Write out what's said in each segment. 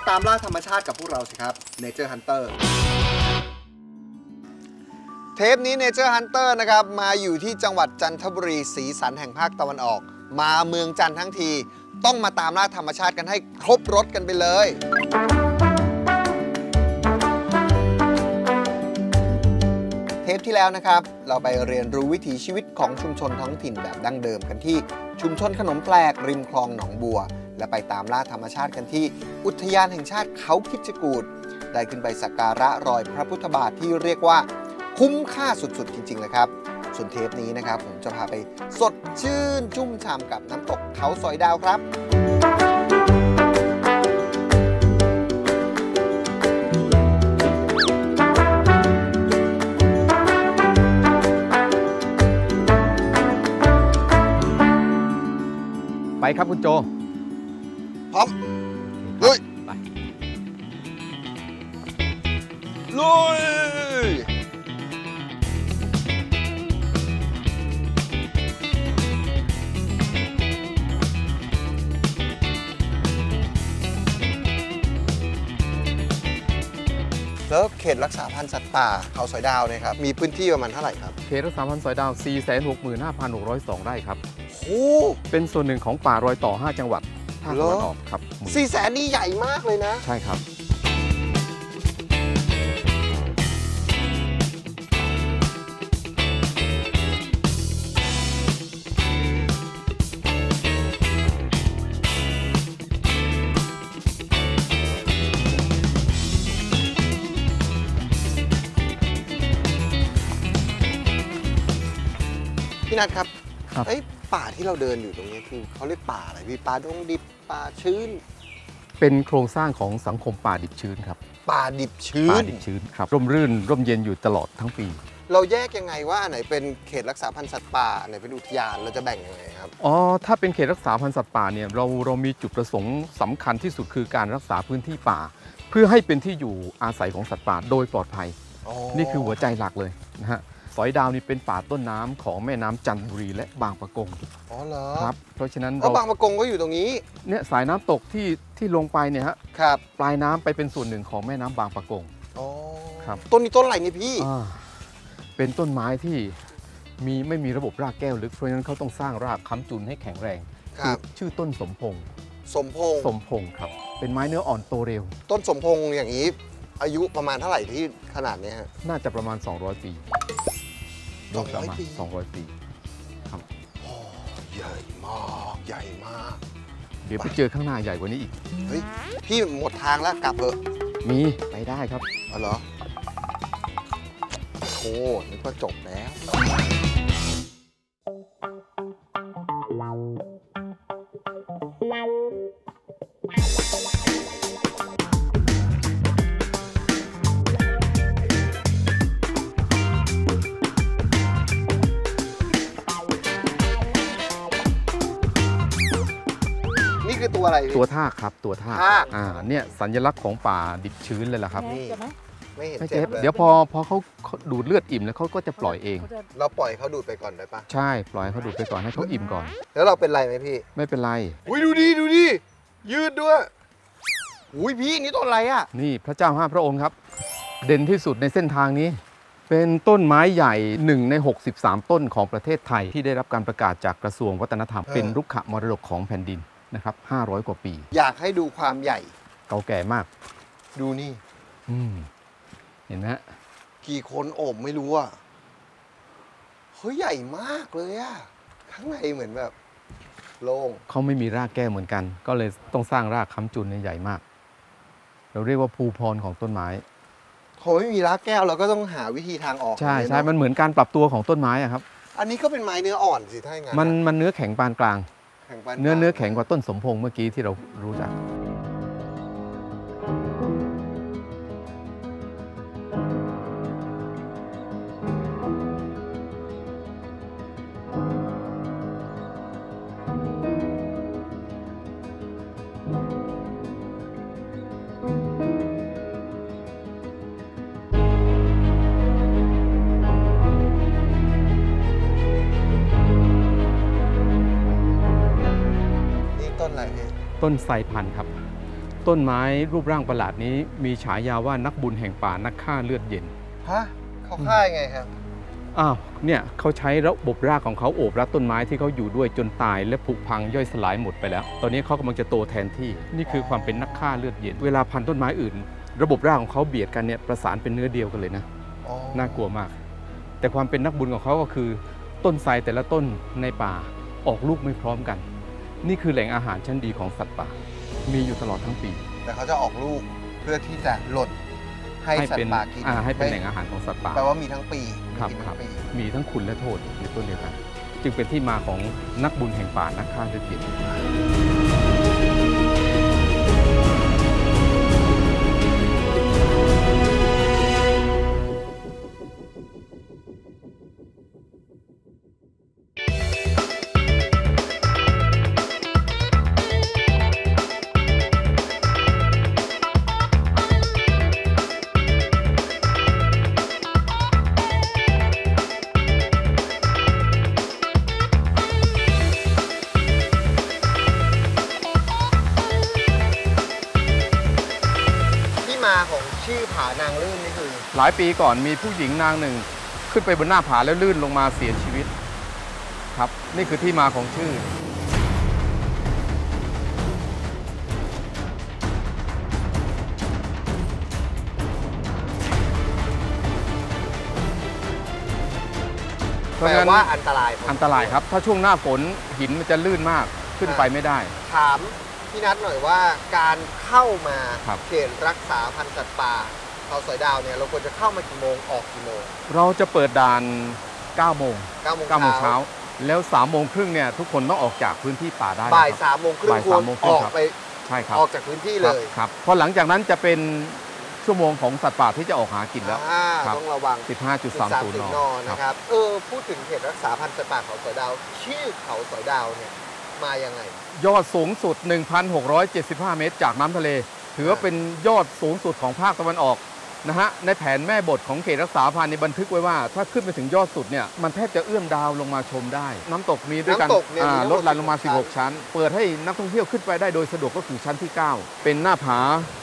ไปตามล่าธรรมชาติกับพวกเราสิครับ Nature Hunter เทปนี้ Nature Hunter นะครับ มาอยู่ที่จังหวัดจันทบุรีสีสันแห่งภาคตะวันออก มาเมืองจันทร์ทั้งที ต้องมาตามล่าธรรมชาติกันให้ครบรถกันไปเลยเทปที่แล้วนะครับ เราไปเรียนรู้วิถีชีวิตของชุมชนท้องถิ่นแบบดั้งเดิมกันที่ชุมชนขนมแปลกริมคลองหนองบัว และไปตามล่าธรรมชาติกันที่ อุทยานแห่งชาติเขาคิดจกูดได้ขึ้นไปสักการะรอยพระพุทธบาทที่เรียกว่า คุ้มค่าสุดๆ จริงๆเลยครับ ส่วนเทปนี้นะครับ ผมจะพาไปสดชื่นชุ่มฉ่ำกับน้ำตกเขาสอยดาวครับไปครับคุณโจ แล้วเขตรักษาพันธุ์สัตว์ป่าเขาสอยดาวเนี่ยครับ มีพื้นที่ประมาณเท่าไหร่ครับ เขตรักษาพันธุ์สอยดาว 465,602 ไร่ครับ โอ้ เป็นส่วนหนึ่งของป่ารอยต่อ 5 จังหวัดภาคตะวันเหรอออกครับสี่แสนนี่ใหญ่มากเลยนะ ใช่ครับ พี่นัทครับครับ เอ้ยป่าที่เราเดินอยู่ตรงนี้คือเขาเรียกป่าอะไรพี่ป่าดงดิบป่าชื้น เป็นโครงสร้างของสังคมป่าดิบชื้นครับป่าดิบชื้ป่าน ดิบชื้นครับร่มรื่นร่มเย็นอยู่ตลอดทั้งปีเราแยกยังไงว่าอันไหนเป็นเขตรักษาพันธุ์สัตว์ป่าอันไหนเป็นอุทยานเราจะแบ่งยังไงครับ อ๋อถ้าเป็นเขตรักษาพันธุ์สัตว์ป่าเนี่ยเราเรามีจุดประสงค์สำคัญที่สุดคือการรักษาพื้นที่ป่า เพื่อให้เป็นที่อยู่อาศัยของสัตว์ป่าโดยปลอดภัย นี่คือหัวใจหลักเลยนะฮะ สอยดาวนี่เป็นป่าต้นน้ำของแม่น้ำจันทบุรีและบางปะกงอ๋อเหรอครับเพราะฉะนั้นเพราะเราบางประกงก็อยู่ตรงนี้เนี่ยสายน้ำตกที่ที่ลงไปเนี่ยฮะครับปลายน้ำไปเป็นส่วนหนึ่งของแม่น้ำบางปะกงอ๋อครับต้นนี้ต้นอะไรเนี่ยพี่อ่าเป็นต้นไม้ที่มีไม่มีระบบรากแก้วลึกเพราะฉะนั้นเขาต้องสร้างรากค้ำจุนให้แข็งแรงครับชื่อต้นสมพงษ์สมพงษ์สมพงษ์ครับ เป็นไม้เนื้ออ่อนโตเร็ว ต้นสมพงษ์อย่างนี้ อายุประมาณเท่าไหร่ที่ขนาดเนี้ยฮะน่าจะประมาณ 200 ปี โดยประมาณปี200ปีอ๋อใหญ่มากใหญ่มาก เดี๋ยวไปเจอข้างหน้าใหญ่กว่านี้อีก เฮ้ย พี่หมดทางแล้วกลับเถอะ มีไปได้ครับอ๋อเหรอโอ้นึกว่าจบแล้ว ตัวอะไรพี่ ตัวทากครับตัวทากทาก อ่าเนี่ยสัญลักษณ์ของป่าดิบชื้นเลยล่ะครับนี่ไม่เห็นไม่เจ็เจ็บบเลยเดี๋ยวพอพอเขาเขาดูดเลือดอิ่มแล้วเขาก็จะปล่อยเองเราปล่อยเขาดูดไปก่อนได้ปะใช่ปล่อยให้เขาดูดไปก่อนให้เขาอิ่มก่อน แล้วเราเป็นไรไหมพี่ ไม่เป็นไรอุ้ยดูดิดูดิยืดด้วยอุ้ยพี่นี่ต้นอะไรอะนี่พระเจ้าห้าพระองค์ครับ เด่นที่สุดในเส้นทางนี้ เป็นต้นไม้ใหญ่หนึ่งใน 63 ต้นของประเทศไทย ที่ได้รับการประกาศจากกระทรวงวัฒนธรรมเออเป็นรุกขมรดกของแผ่นดิน นะครับ500 กว่าปี อยากให้ดูความใหญ่ เก่าแก่มาก ดูนี่อืมเห็นไหมฮะกี่คนโอบไม่รู้อะเฮ้ยใหญ่มากเลยอะข้างในเหมือนแบบ โล่งเขาไม่มีรากแก้วเหมือนกัน ก็เลยต้องสร้างรากค้ำจุนเนี่ยใหญ่มาก เราเรียกว่าภูพรของต้นไม้พอไม่มีรักแก้วเราก็ต้องหาวิธีทางออกใช่เลยใช่เอะมันเหมือนการปรับตัวของต้นไม้อะครับ อันนี้ก็เป็นไม้เนื้ออ่อนสิถ้าอย่างนั้นมันอะมันเนื้อแข็งปานกลาง แข็งปานเนื้อกลางเนื้อแข็งกว่าต้นสมพงษ์เมื่อกี้ที่เรารู้จัก ต้นอะไรพี่ต้นไทรพันธุ์ครับ ต้นไม้รูปร่างประหลาดนี้ มีฉายาว่านักบุญแห่งป่านักฆ่าเลือดเย็นฮะเขาค่ายไงครับอ้าวเนี่ยเขาใช้ระบบรากของเขาโอบรัดต้นไม้ที่เขาอยู่ด้วยจนตายและผุพังย่อยสลายหมดไปแล้ว ตอนนี้เขากำลังจะโตแทนที่ นี่คือความเป็นนักฆ่าเลือดเย็น เวลาพันต้นไม้อื่น ระบบรากของเขาเบียดกันเนี่ยประสานเป็นเนื้อเดียวกันเลยนะอ๋อน่ากลัวมาก แต่ความเป็นนักบุญของเขาก็คือ ต้นไทรแต่ละต้นในป่าออกลูกไม่พร้อมกัน นี่คือแหล่งอาหารชั้นดีของสัตว์ป่า มีอยู่ตลอดทั้งปี แต่เขาจะออกลูกเพื่อที่จะหล่นให้สัตเป็นว์ป่ากินอ่าให้เป็นแหไม่ล่งอาหารของสัตว์ป่าแปลว่ามีทั้งปีครับมีครัทั้บงปีมีทั้งคุณและโทษในต้นเดียวกัน จึงเป็นที่มาของนักบุญแห่งป่านักฆ่าเลือดเย็น หลายปีก่อนมีผู้หญิงนางหนึ่ง ขึ้นไปบนหน้าผาแล้วลื่นลงมาเสียชีวิต ครับ นี่คือที่มาของชื่อ เพแปราะลฉะนั้นว่าอันตรายอันตรายครับ ถ้าช่วงหน้าฝนหินมันจะลื่นมากขึ้นไปไม่ได้ ถามพี่นัทหน่อยว่าการเข้ามาครับ เขตรักษาพันธุ์สัตว์ป่า เขาสอยดาวเนี่ยเราควรจะเข้ามากี่โมงออกกี่โมง เราจะเปิดด่าน 9 โมง 9 โมง9โมงเช้า แล้ว3โมงครึ่งเนี่ยทุกคนต้องออกจากพื้นที่ป่าได้บ่ายนะครับสามโมงครึ่งบ่ายควสารมโมงครึ่องอกครับไปใช่ครับออกจากพื้นที่เลยครับครับพอหลังจากนั้นจะเป็นชั่วโมงของสัตว์ป่าที่จะออกหากินแล้วอ่าครับต้องระวัง 15.30นนนนะครับเออพูดถึงเขตรักษาพันธุ์สัตว์ป่าเขาสอยดาว ชื่อเขาสอยดาวเนี่ยมายังไง ยอดสูงสุด 1,675 เมตรจากน้ำทะเล ถือว่าเป็นยอดสูงสุดของภาคตะวันออก นะฮะในแผนแม่บทของเขตรักษาพันธุ์นี่บันทึกไว้ว่า ถ้าขึ้นไปถึงยอดสุดเนี่ยมันแทบจะเอื้อมดาวลงมาชมได้ น้ำตกมีด้วยกันน้ำตกเนี่ยอ่ามีทั้งหมดลดหลั่นลงมา 16 16 ชั้น เปิดให้นักท่องเที่ยวขึ้นไปได้โดยสะดวกก็คือชั้นที่ 9 เป็นหน้าผา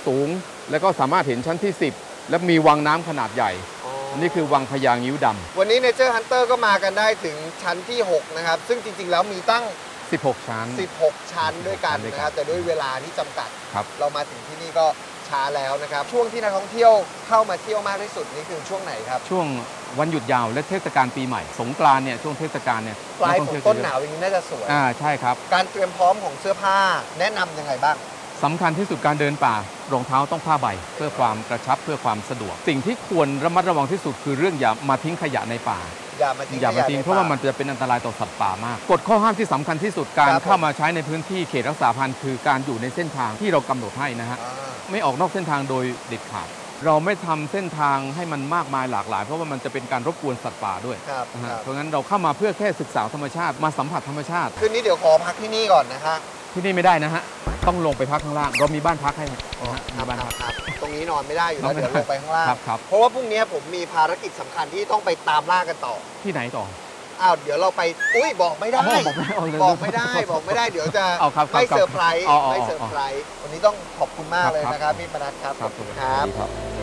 สูง แล้วก็สามารถเห็นชั้นที่ 10 และมีวังน้ำขนาดใหญ่ อ๋อนี่คือวังพญางิ้วดำวันนี้เนเจอร์ฮันเตอร์ก็มากันได้ถึงชั้นที่ 6 นะครับ ซึ่งจริง ๆ แล้วมีตั้ง 16 ชั้น 16 ชั้นด้วยกันด้วยกันนะครับ แต่ด้วยเวลาที่จำกัด ครับ เรามาถึงที่นี่ก็ ช้าแล้วนะครับ ช่วงที่นักท่องเที่ยวเข้ามาเที่ยวมากที่สุดนี่คือช่วงไหนครับ ช่วงวันหยุดยาวและเทศกาลปีใหม่ สงกรานต์เนี่ยช่วงเทศกาลเนี่ยปลายกฝท่นเที่วต้นจะหเยอะนาวอย่างนี้น่าจะสวยอ่าใช่ครับ การเตรียมพร้อมของเสื้อผ้าแนะนำยังไงบ้างสำคัญที่สุดการเดินป่ารองเท้าต้องผ้าใบ เพื่อความกระชับเพื่อความสะดวก สิ่งที่ควรระมัดระวังที่สุดคือเรื่องอย่ามาทิ้งขยะในป่า อย่ามาทิ้งอย่ามาขะทิ้งในเพราะว่าป่มันจะเป็นอันตรายต่อสัตว์ป่ามากกฎข้อห้ามที่สำคัญที่สุดการครับผมเข้ามาใช้ในพื้นที่เขตรักษาพันธุ์คือการอยู่ในเส้นทางที่เรากำหนดให้นะฮะอ่าไม่ออกนอกเส้นทางโดยเด็ดขาดเราไม่ทำเส้นทางให้มันมากมายหลากหลาย เพราะว่ามันจะเป็นการรบกวนสัตว์ป่าด้วยครับนะคฮะรับเพราะงั้นเราเข้ามาเพื่อแค่ศึกษาธรรมชาติมาสัมผัสธรรมชาติ คืนนี้เดี๋ยวขอพักที่นี่ก่อนนะฮะที่นี่ไม่ได้นะฮะต้องลงไปพักข้างล่างเรามีบ้านพักให้นะฮะครัมีบบ้านครัพับกค รับตรงนี้นอนไม่ได้อยู่นแล้อวนไม่เดี๋ยวได้ลงไปข้างล่างครับครับเพราะว่าพรุ่งนี้ผมมีภารกิจสำคัญที่ต้องไปตามล่ากันต่อที่ไหนต่ออ้าวเดี๋ยวเราไปอุ้ยบอกไม่ได้อ๋อบอกไม่ได้เอาเลยบอกไม่ได้บอกไม่ได้เดี๋ยวจะเอาครับครับไม่ครับเซอร์ไพรส์อ๋ออ๋อไม่เซอร์ไพรส์วันนี้ต้องขอบคุณมากครับเลยครับนะครับพี่ปนัดครับครับขอบคุณครับสวัสดีครับ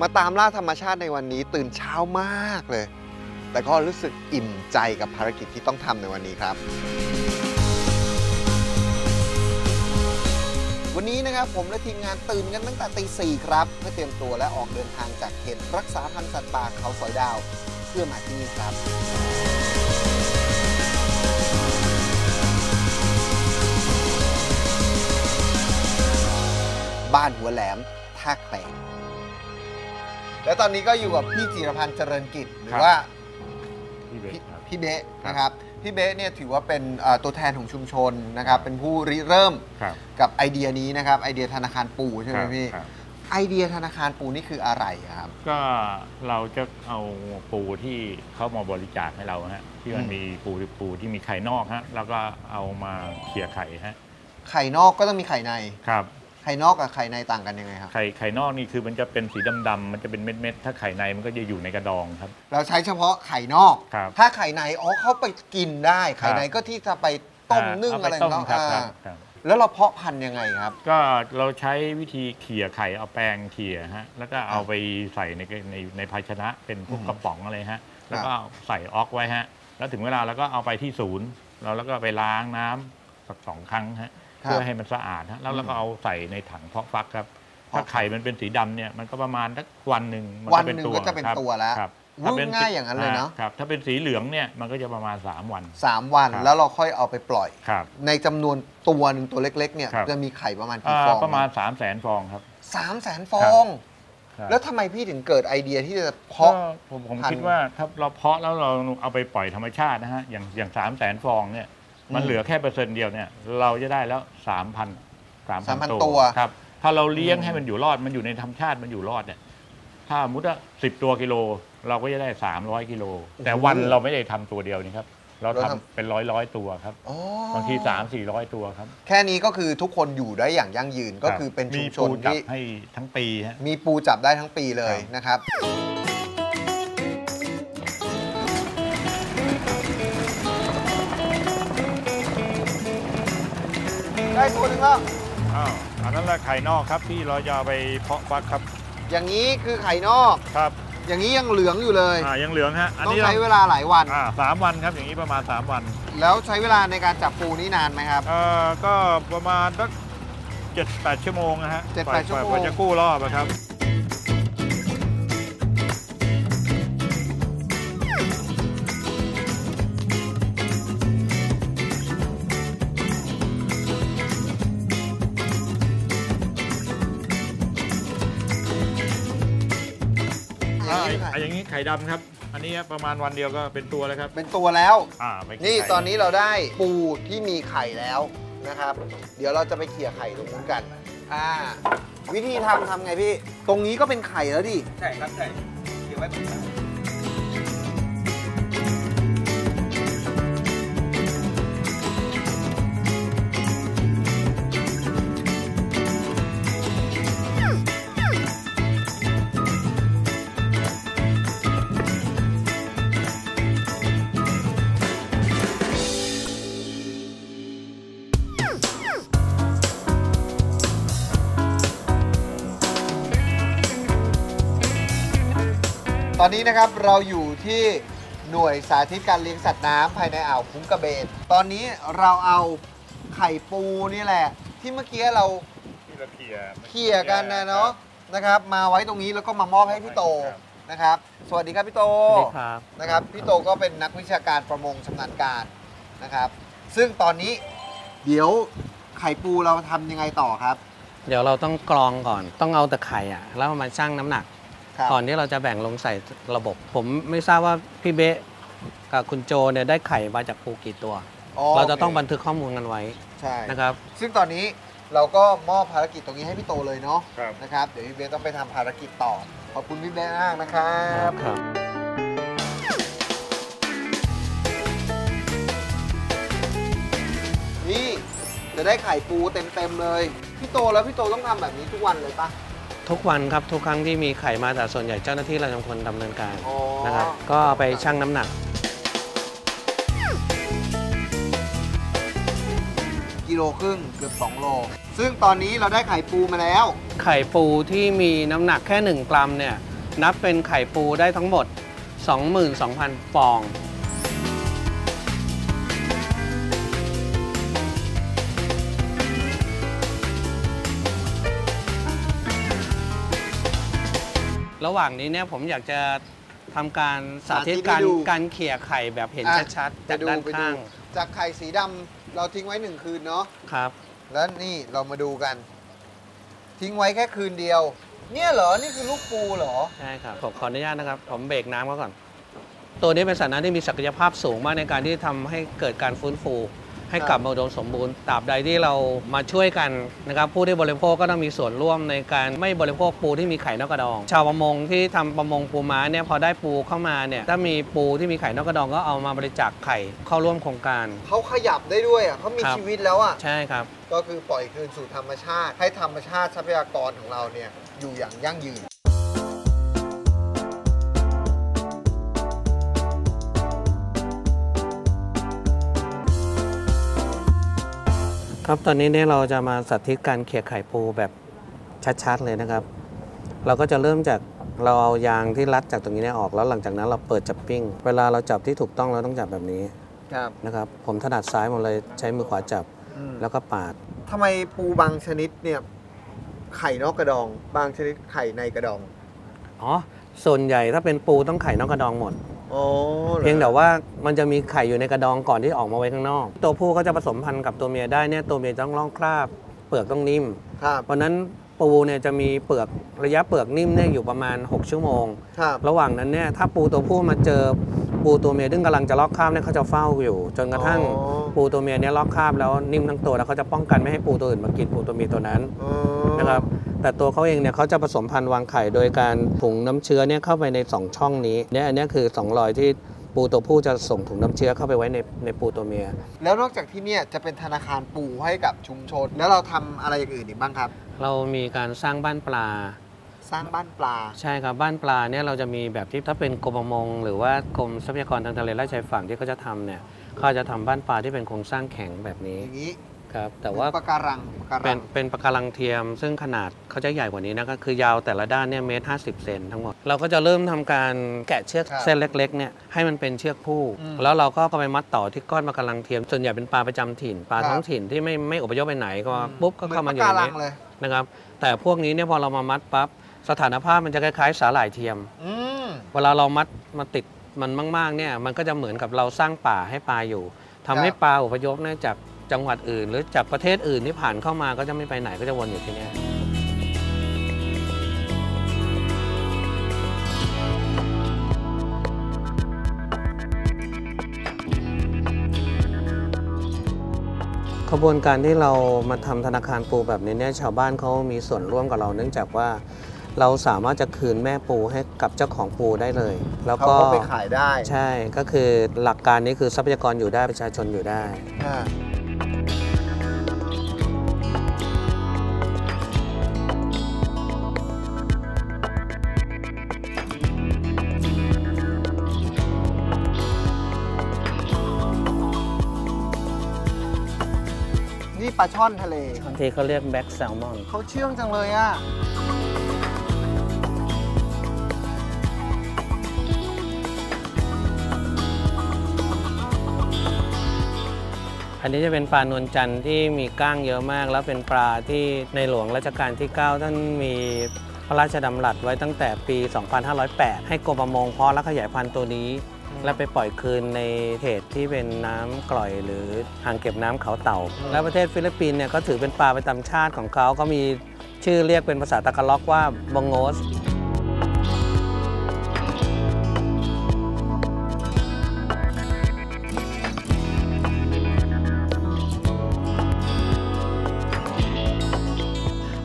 มาตามล่าธรรมชาติในวันนี้ตื่นเช้ามากเลย แต่ก็รู้สึกอิ่มใจกับภารกิจที่ต้องทำในวันนี้ครับ วันนี้นะครับผมและทีมงานตื่นกันตั้งแต่ตีสี่ครับ เพื่อเตรียมตัวและออกเดินทางจากเขตรักษาพันธุ์สัตว์ป่าเขาสอยดาว เพื่อมาที่นี่ครับบ้านหัวแหลมท่าแกลง และตอนนี้ก็อยู่กับพี่จิรพันธ์เจริญกิจหรือว่าพี่เบสพี่ครับ พี่เบะนะครับ พี่เบะเนี่ยถือว่าเป็นเอ่อตัวแทนของชุมชนนะครับ เป็นผู้ริเริ่มครับกับไอเดียนี้นะครับ ไอเดียธนาคารปูใช่ไหมครับพี่ ครับ ไอเดียธนาคารปูนี่คืออะไรอะครับ ก็เราจะเอาปูที่เขามาบริจาคให้เราฮะที่มันอืม มีปูปูที่มีไข่นอกฮะแล้วก็เอามาเขี่ยไข่ฮะไข่นอกก็ต้องมีไข่ใน ครับ ไข่นอกกับไข่ในต่างกันยังไงครับไข่ไข่นอกนี่คือมันจะเป็นสีดำๆมันจะเป็นเม็ดๆถ้าไข่ในมันก็จะอยู่ในกระดองครับ เราใช้เฉพาะไข่นอก ครับถ้าไข่ในอ๋อเขาไปกินได้ ไข่ในครับก็ที่จะไปต้มนึ่งเาอะไรปต้มเนาะครับอ่าครับครับ แล้วเราเพาะพันธุ์ยังไงครับ ก็เราใช้วิธีเขี่ยไข่เอาแปรงเขี่ยฮะแล้วก็เอาไปใส่ในในในภาชนะเป็นพวกอืมกระป๋องอะไรฮะแล้วก็ใส่ออกไว้ฮะ แล้วถึงเวลาเราก็เอาไปที่ศูนย์เราแล้วก็ไปล้างน้ำสักสองครั้งฮะครับ เพื่อให้มันสะอาดฮะแล้วเราก็เอาใส่ในถังเพาะฟักครับเพาะฟักถ้าไข่มันเป็นสีดำเนี่ยมันก็ประมาณสักวันหนึ่งมัวันหนึ่งก็จะเป็นครับตัวแล้วครับอุ๊ยง่ายอย่างนั้นเลยเนอะครับถ้าเป็นสีเหลืองเนี่ยมันก็จะประมาณ 3 วัน สามวันครับแล้วเราค่อยเอาไปปล่อย ครับในจำนวนตัวหนึ่งตัวเล็ก ๆ เนี่ย ครับ จะมีไข่ประมาณเอ่กี่อฟองประมาณ3 0 0แสนฟองครับ สามแสนฟอง ครับ แล้วทำไมพี่ถึงเกิดไอเดียที่จะก็เพาะผมผมพันธุ์ คิดว่าถ้าเราเพาะแล้วเราเอาไปปล่อยธรรมชาตินะฮะอย่างอย่างสามแสนฟองเนี่ย มันอืมเหลือแค่เปอร์เซ็นต์เดียวเนี่ยเราจะได้แล้วสามพันสามพัน3,000ตัวครับถ้าเราเลี้ยงอืมให้มันอยู่รอดมันอยู่ในธรรมชาติมันอยู่รอดเนี่ยถ้ามุดสิบตัวกิโล เราก็จะได้สามร้อยกิโล แต่วันเราไม่ได้ทำตัวเดียวนี่ครับเราทำเป็นร้อยร้อยตัวครับอ๋อบางทีสามสี่ร้อยตัวครับ แค่นี้ก็คือทุกคนอยู่ได้อย่างยั่งยืนก็คือเป็นชุมชนมีปูจับที่ให้ทั้งปีฮะมีปูจับได้ทั้งปีเลยครับนะครับ ตัวหนึงแล้ว อ้าวอันนั้นแหละไข่นอกครับที่เราจะเอาไปเพาะฟักครับอย่างนี้คือไข่นอก ครับอย่างนี้ยังเหลืองอยู่เลย อ่ายังเหลืองฮะอันต้องนี้ใช้เวลาหลายวัน อ่าสามวันครับอย่างนี้ประมาณ3วันแล้วใช้เวลาในการจับปูนี่นานไหมครับ เอ่อก็ประมาณสักเจ็ดแปดชั่วโมงนะฮะเจ็ดกว่าแปดชั่วโมง กว่าจะกู้รอบอะครับ ข่ดำครับ อันนี้ประมาณวันเดียวก็เป็นตัวแล้วครับเป็นตัวแล้ว อ่าไปกินี่ไข่ตอนนี้เราได้ปูที่มีไข่แล้วนะครับ เดี๋ยวเราจะไปเขี่ยไข่ตรงนู้นกันอ่าวิธีทำทำไงพี่ ตรงนี้ก็เป็นไข่แล้วดิ ใช่ครับใช่เก็บไว้ตร อนนี้นะครับเราอยู่ที่หน่วยสาธิตการเลี้ยงสัตว์น้ำภายในอ่าวคุ้งกระเบน ตอนนี้เราเอาไข่ปูนี่แหละ ที่เมื่อกี้เราที่เราเขี่ยเขี่ยกันนะเนาะนะครับ มาไว้ตรงนี้แล้วก็มามอบให้พี่โตนะครับ สวัสดีครับพี่โตสวัสดีครับนะครับพี่โตก็เป็นนักวิชาการประมงชำนาญการนะครับ ซึ่งตอนนี้เดี๋ยวไข่ปูเราทำยังไงต่อครับ เดี๋ยวเราต้องกรองก่อนต้องเอาแต่ไข่อะแล้วมาชั่งน้ำหนักครับ ก่อนที่เราจะแบ่งลงใส่ระบบ ผมไม่ทราบว่าพี่เบ๊ะกับคุณโจเนี่ยได้ไข่มาจากปูกี่ตัวอ๋อเราจะต้องโคบันทึกข้อมูลกันไว้ใช่นะครับ ซึ่งตอนนี้เราก็มอบภารกิจตรงนี้ให้พี่โตเลยเนาะครับนะครับเดี๋ยวพี่เบสต้องไปทำภารกิจต่อ ขอบคุณพี่เบสมากนะครับครับนี่จะได้ไข่ปูเต็มๆเลย พี่โตแล้วพี่โตต้องทำแบบนี้ทุกวันเลยปะ ทุกวันครับทุกครั้งที่มีไข่มาแต่ส่วนใหญ่เจ้าหน้าที่เราเป็นคนดำเนินการอ๋อ นะครับก็เอาไปชั่งน้ำหนักกิโลครึ่งเกือบ2โล ซึ่งตอนนี้เราได้ไข่ปูมาแล้ว ไข่ปูที่มีน้ำหนักแค่ 1 กรัมเนี่ยนับเป็นไข่ปูได้ทั้งหมด 22,000 ฟอง ระหว่างนี้เนี่ยผมอยากจะทำการสาธิตสาธิตให้การดู การเขี่ยไข่แบบเห็นอะชัดๆจากไปด้านไปข้างจากไข่สีดำเราทิ้งไว้หนึ่งคืนเนาะครับ แล้วนี่เรามาดูกัน ทิ้งไว้แค่คืนเดียว เนี่ยเหรอนี่คือลูกปูเหรอ ใช่ครับผมขออนุญาตนะครับ ผมเบรกน้ำเขาก่อน ตัวนี้เป็นสัตว์น้ำที่มีศักยภาพสูงมากในการที่ทำให้เกิดการฟื้นฟู ให้ครับกลับมาอุดมสมบูรณ์ตราบใดที่เรามาช่วยกันนะครับผู้ที่บริโภคก็ต้องมีส่วนร่วมในการไม่บริโภคปูที่มีไข่นอกกระดอง ชาวประมงที่ทำประมงปูม้าเนี่ยพอได้ปูเข้ามาเนี่ยถ้ามีปูที่มีไข่นอกกระดองก็เอามาบริจาคไข่เข้าร่วมโครงการเขาขยับได้ด้วยอะเขามีครับชีวิตแล้วอะใช่ครับก็คือปล่อยคืนสู่ธรรมชาติ ให้ธรรมชาติทรัพยากรของเราเนี่ยอยู่อย่างยั่งยืน ครับตอนนี้เนี่ยเราจะมาสาธิตการเขี่ยไข่ปูแบบชัดๆเลยนะครับ เราก็จะเริ่มจากเราเอายางที่รัดจากตรงนี้เนี่ยออกแล้วหลังจากนั้นเราเปิดจับปิ้ง เวลาเราจับที่ถูกต้องเราต้องจับแบบนี้ครับ นะครับ ผมถนัดซ้ายหมดเลยใช้มือขวาจับแล้วก็ปาด ทำไมปูบางชนิดเนี่ย ไข่นอกกระดอง บางชนิดไข่ในกระดอง อ๋อ ส่วนใหญ่ถ้าเป็นปูต้องไข่นอกกระดองหมดอ๋อหรอ เพียงแต่ว่ามันจะมีไข่อยู่ในกระดองก่อนที่ออกมาไว้ข้างนอก ตัวผู้ก็จะผสมพันธุ์กับตัวเมียได้เนี่ยตัวเมียต้องล่องคราบ เปลือกต้องนิ่มครับเพราะฉะนั้นปูเนี่ยจะมีเปลือกระยะเปลือกนิ่มเนี่ยอยู่ประมาณ 6 ชั่วโมงครับระหว่างนั้นเนี่ยถ้าปูตัวผู้มาเจอปูตัวเมียซึ่งกำลังจะลอกคราบเนี่ยเขาจะเฝ้าอยู่ จนกระทั่งอ๋อปูตัวเมียเนี่ยลอกคราบแล้วนิ่มทั้งตัวแล้วเขาจะป้องกันไม่ให้ปูตัวอื่นมากินปูตัวเมียตัวนั้นอ๋อนะครับ แต่ตัวเขาเองเนี่ยเขาจะผสมพันธุ์วางไข่โดยการถุงน้ำเชื้อเนี่ยเข้าไปใน 2 ช่องนี้เนี่ยอันเนี้ยคือ2รอยที่ปูตัวผู้จะส่งถุงน้ำเชื้อเข้าไปไว้ในในปูตัวเมีย แล้วนอกจากที่เนี่ยจะเป็นธนาคารปูให้กับชุมชน แล้วเราทำอะไรอย่างอื่นอีกบ้างครับ เรามีการสร้างบ้านปลา สร้างบ้านปลา ใช่ครับบ้านปลาเนี่ยเราจะมีแบบที่ถ้าเป็นกรมประมง หรือว่ากรมทรัพยากรทางทะเลและชายฝั่งที่เขาจะทำเนี่ยเขาจะทำบ้านปลาที่เป็นโครงสร้างแข็งแบบนี้อย่างนี้ ครับแต่ว่าปะการังปะการัเป็นงเป็นปะการังเทียม ซึ่งขนาดเขาจะใหญ่กว่านี้นะก็คือยาวแต่ละด้านเนี่ยเมตรห้าสิบเซนทั้งหมด เราก็จะเริ่มทำการแกะเชือกเส้นเล็กๆเนี่ยให้มันเป็นเชือกผู้แล้วเราก็ไปมัดต่อที่ก้อนปะการังเทียม ส่วนใหญ่เป็นปลาประจำถิ่น ปลาท้องถิ่นที่ไม่ไม่อพยพไปไหนก็ปุ๊บก็เข้ามาอยู่หในปะการันี้งเลยนะครับแต่พวกนี้เนี่ยพอเรามามัดปั๊บสถานภาพมันจะคล้ายๆ สาหร่ายเทียม อืมเวลาเรามัดมาติดมันมากๆเนี่ยมันก็จะเหมือนกับเราสร้างป่าให้ปลาอยู่ทำให้ปลาอพยพเนี่ยจาก จังหวัดอื่น หรือจากประเทศอื่นที่ผ่านเข้ามาก็จะไม่ไปไหนก็จะวนอยู่ที่เนี่ยขบวนการที่เรามาทำธนาคารปูแบบนี้เนี่ยชาวบ้านเขามีส่วนร่วมกับเรา เนื่องจากว่าเราสามารถจะคืนแม่ปูให้กับเจ้าของปูได้เลย แล้วเขาก็ก็ไปขายได้ ใช่ก็คือหลักการนี้คือทรัพยากรอยู่ได้ประชาชนอยู่ได้ ปลาช่อนทะเลบางทีเขาเรียกแบ็กแซลมอนเขาเชื่องจังเลยอะอันนี้จะเป็นปลานวลจันทร์ที่มีก้างเยอะมาก แล้วเป็นปลาที่ในหลวงรัชกาลที่ 9 ท่านมีพระราชดำรัสไว้ตั้งแต่ปี 2508 ให้กรมประมงเพาะและขยายพันธุ์ตัวนี้ และไปปล่อยคืนในเขตที่เป็นน้ำกร่อย หรืออ่างเก็บน้ำเขาเต่า และประเทศฟิลิปปินส์เนี่ยก็ถือเป็นปลาประจำชาติของเขาก็มีชื่อเรียกเป็นภาษาตะกะล็อกว่าบองโงส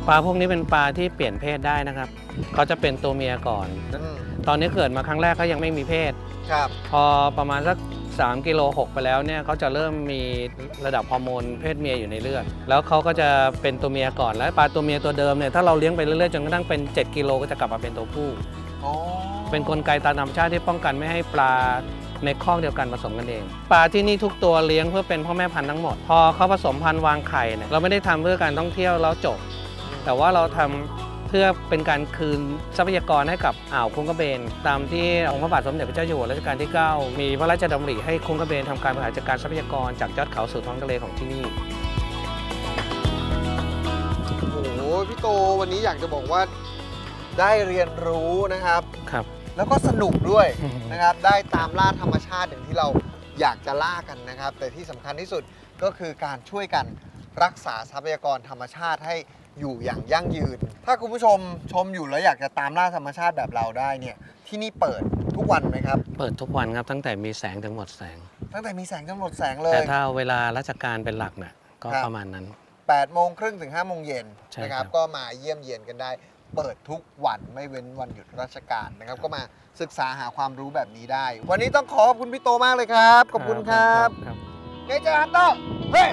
ปลาพวกนี้เป็นปลาที่เปลี่ยนเพศได้นะครับ เขาจะเป็นตัวเมียก่อนอืม ตอนนี้เกิดมาครั้งแรกก็ยังไม่มีเพศ ครับ พอประมาณสัก3กิโล6ไปแล้วเนี่ยเขาจะเริ่มมีระดับฮอร์โมนเพศเมียอยู่ในเลือด แล้วเขาก็จะเป็นตัวเมียก่อนแล้วปลาตัวเมียตัวเดิมเนี่ยถ้าเราเลี้ยงไปเรื่อยๆจนกระทั่งเป็น 7 กิโลก็จะกลับมาเป็นตัวผู้อ๋อเป็นนกลไกตามธรรมชาติที่ป้องกันไม่ให้ปลาในคอกเดียวกันผสมกันเอง ปลาที่นี่ทุกตัวเลี้ยงเพื่อเป็นพ่อแม่พันธุ์ทั้งหมด พอเขาผสมพันธุ์วางไข่เนี่ยเราไม่ได้ทำเพื่อการท่องเที่ยวแล้วจบ แต่ว่าเราทำเพื่อพื่อเป็นการคืนทรัพยากรให้กับอ่าวคุ้งกระเบน ตามที่องค์พระบาทสมเด็จพระเจ้าอยู่หัวรัชกาลที่ 9 มีพระราชดำริให้คุ้งกระเบนทำการบริหารจัดการทรัพยากรจากยอดเขาสู่ท้องทะเลของที่นี่โอ้โหพี่โตวันนี้อยากจะบอกว่าได้เรียนรู้นะครับครับ แล้วก็สนุกด้วยอืมนะครับได้ตามล่าธรรมชาติอย่างที่เราอยากจะล่ากันนะครับ แต่ที่สำคัญที่สุดก็คือการช่วยกันรักษาทรัพยากรธรรมชาติให้ อยู่อย่างยั่งยืน ถ้าคุณผู้ชมชมอยู่แล้วอยากจะตามล่าธรรมชาติแบบเราได้เนี่ยที่นี่เปิดทุกวันไหมครับ เปิดทุกวันครับตั้งแต่มีแสงถึงหมดแสง ตั้งแต่มีแสงจนหมดแสงเลแต่ยถ้าเวลาราชการเป็นหลักน่ะก็ครับ ประมาณนั้น 8โมงครึ่งถึง5โมงเย็นใช่นะคครัรับบก็มาเยี่ยมเยียนกันได้ เปิดทุกวันไม่เว้นวันหยุดราชการนะครับ ก็มาศึกษาหาความรู้แบบนี้ได้ วันนี้ต้องขอขอบคุณพี่โตมากเลยครับขอบคุณครับ ครับเนเจอร์ฮันเตอร์เฮ้ย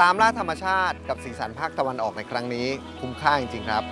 ตามล่าธรรมชาติกับสีสันภาคตะวันออกในครั้งนี้ คุ้มค่าจริงๆครับ